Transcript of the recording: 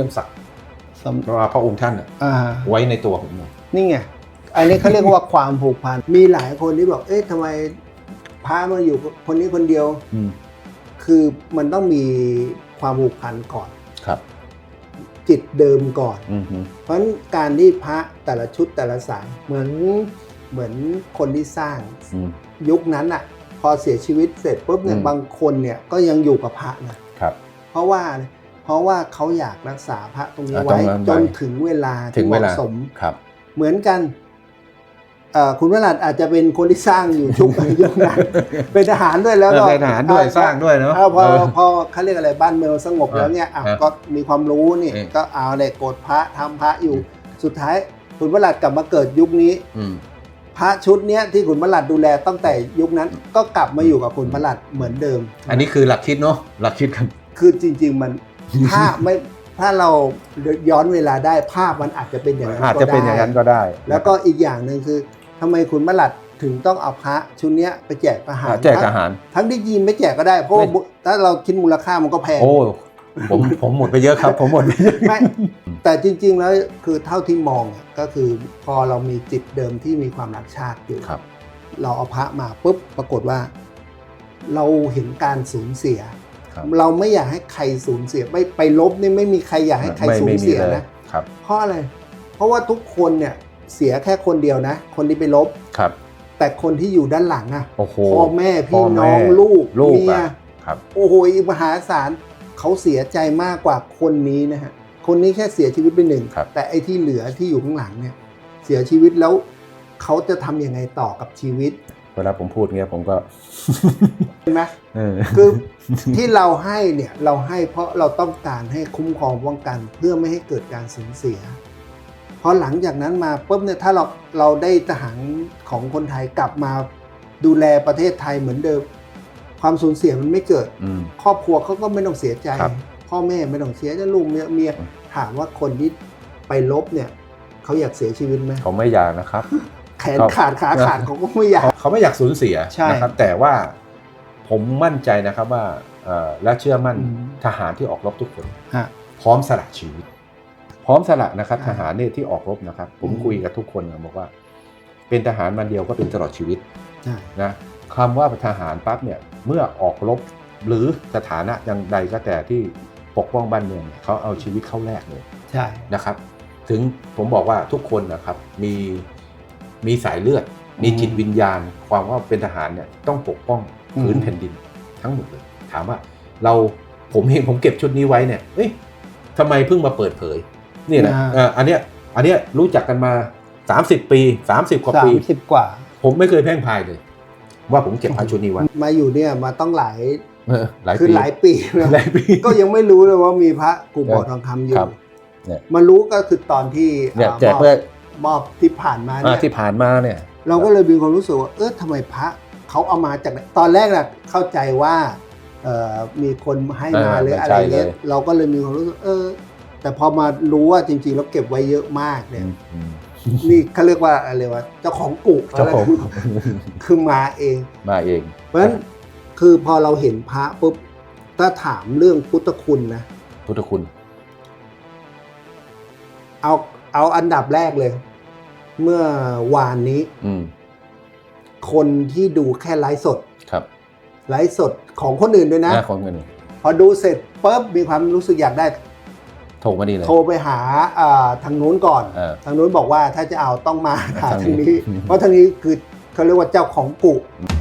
ยังสักสำเพราะว่าพระองค์ท่านน่ะอ่าไว้ในตัวผมเลยนี่ไงอันนี้เขาเรียกว่าความผูกพันมีหลายคนที่บอกเอ๊ะทำไมพระมาอยู่คนนี้คนเดียวอืมคือมันต้องมีความผูกพันก่อนครับ จิตเดิมก่อนอืมฮึเพราะฉะนั้นการที่พระแต่ละชุดแต่ละสายเหมือนเหมือนคนที่สร้างอืมยุคนั้นอะ พอเสียชีวิตเสร็จปุ๊บเนี่ยอืมบางคนเนี่ยก็ยังอยู่กับพระนะครับ เพราะว่า เพราะว่าเขาอยากรักษาพระตรงนี้อ่าไว้ตรงนั้นไว้จนถึงเวลาถึที่งเหเวมาะลาสมครับเหมือนกันเอ่อคุณวรัตน์อาจจะเป็นคนที่สร้างอยู่ชุกยุคนั้นเป็นทหารด้วยแล้วก็เป็นทหารด้วยสร้างด้วยเนาะเออพอเออพอเขาเรียกอะไรบ้านเมืองสงบเออแล้วเนี่ยอะเออก็มีความรู้นี่เออก็เอาเลยโกรธพระทำพระอยู่สุดท้ายคุณวรัตน์กลับมาเกิดยุคนี้อืมพระชุดเนี้ยที่คุณวรัตน์ดูแลตั้งแต่ยุคนั้นก็กลับมาอยู่กับคุณวรัตน์เหมือนเดิม อันนี้คือหลักคิดเนาะหลักคิดครับคือจริง ๆ มัน ถ้าไม่ถ้าเราย้อนเวลาได้ภาพมันอาจจะเป็นอย่างนั้นอาจจะเป็นอย่างนั้นก็ได้ แล้วก็อีกอย่างหนึ่งคือทำไมคุณวรัตน์ถึงต้องเอาพระชุดเนี้ยไปแจกทหารอ่าแจกอาหาร ทั้งที่ยีนไม่แจกก็ได้เพราะว่าไม่ถ้าเราคิดมูลค่ามันก็แพงโอ้ผมผมหมดไปเยอะครับ ผมหมดไปเยอะไม่แต่จริง ๆ แล้วคือเท่าที่มองอะก็คือพอเรามีจิตเดิมที่มีความรักชาติอยู่ครับ เราเอาพระมาปุ๊บปรากฏว่า เราเห็นการสูญเสียครับ เราไม่อยากให้ใครสูญเสียไม่ไปลบนี่ไม่มีใครอยากให้ใครไม่สูญไม่มีเสียเลยนะครับเพราะอะไร เพราะว่าทุกคนเนี่ยเสียแค่คนเดียวนะ คนที่ไปลบครับ แต่คนที่อยู่ด้านหลังอะโอ้โหพ่อแม่พี่พ่อแม่น้องลูกลูกเมียอะครับโอ้โหอีกมหาศาลเขาเสียใจมากกว่าคนนี้นะฮะคนนี้แค่เสียชีวิตไปหนึ่งครับแต่ไอ้ที่เหลือที่อยู่ข้างหลังเนี่ย เสียชีวิตแล้วเขาจะทำยังไงต่อกับชีวิต เวลาผมพูดเงี้ยผมก็เห็นไหมเออคือที่เราให้เนี่ยเราให้เพราะเราต้องการให้คุ้มครองป้องกัน เพื่อไม่ให้เกิดการสูญเสียพอหลังจากนั้นมาปุ๊บเนี่ยถ้าเราเราได้ทหารของคนไทยกลับมาดูแลประเทศไทยเหมือนเดิม ความสูญเสียมันไม่เกิด อืม ครอบครัวเขาก็ไม่ต้องเสียใจ ครับ พ่อแม่ไม่ต้องเสียใจลูกเมียเมียอืมถามว่าคนที่ไปลบเนี่ยเขาอยากเสียชีวิตไหม เขาไม่อยากนะครับ แขนครับขาดขาขาดเขาก็ไม่อยาก เขาเขาไม่อยากสูญเสียใช่นะครับ แต่ว่าผมมั่นใจนะครับว่าเอ่อและเชื่อมั่นอืมทหารที่ออกรบทุกคนฮะพร้อมสละชีวิต พร้อมสละนะครับอ่าทหารเนี่ยที่ออกรบนะครับ ผมอืมคุยกับทุกคนนะบอกว่า เป็นทหารมันเดียวก็เป็นตลอดชีวิตใช่นะคำว่าทหารปั๊บเนี่ยเมื่อออกรบหรือสถานะอย่างใดก็แต่ที่ปกป้องบ้านเมืองเนี่ยเขาเอาชีวิตเข้าแลกเลยใช่นะครับ ถึงผมบอกว่าทุกคนนะครับมี มีสายเลือด มีจิตวิญญาณ ความว่าเป็นทหารเนี่ยต้องปกป้องพื้นแผ่นดินทั้งหมดเลย ถามว่าเราผมเห็นผมเก็บชุดนี้ไว้เนี่ยเอ้ยทำไมเพิ่งมาเปิดเผย นี่นะเอ่ออันเนี้ยอันเนี้ยรู้จักกันมา 30 ปี 30 กว่าสาปีมสิบกว่า ผมไม่เคยแพร่งพรายเลย ว่าผมเก็บพระชุดนี้ไว้มาอยู่เนี่ยมาต้องหลายเออหลายคือปีหลายปีแล้วหลายปีก็ยังไม่รู้เลยว่ามีพระกูบ่อทองคำอยู่ครับเนี่ยมารู้ก็คือตอนที่เนี่ยอ่าแจกมอบเพื่อ มอบที่ผ่านมาอ่าเนี่ยที่ผ่านมาเนี่ย เราก็เลยมีความรู้สึกว่าเออทำไมพระเขาเอามาจากไหนตอนแรกน่ะเข้าใจว่าเอ่อมีคนให้มาเออหรืออะไรใช่เลยเงี้ยเราก็เลยมีความรู้สึกเออ แต่พอมารู้ว่าจริงๆแล้วเก็บไว้เยอะมากเนี่ย อืมนี่เขาเรียกว่าอะไรวะเจ้าของกุเจ้าของคือมาเอง มาเอง เพราะฉะนั้นคือพอเราเห็นพระปุ๊บถ้าถามเรื่องพุทธคุณนะ พุทธคุณ เอา เอาอันดับแรกเลย เมื่อวานนี้อืมคนที่ดูแค่ไลฟ์สด ครับ ไลฟ์สดของคนอื่นด้วยนะหน้าของเงินพอดูเสร็จปุ๊บมีความรู้สึกอยากได้ โทรมาดีเลย โทรไปหาอ่าทางนู้นก่อนเออทางนู้นบอกว่าถ้าจะเอาต้องมาหาทางทางนี้นี้ เพราะทางนี้คือเขาเรียกว่าเจ้าของกุอืม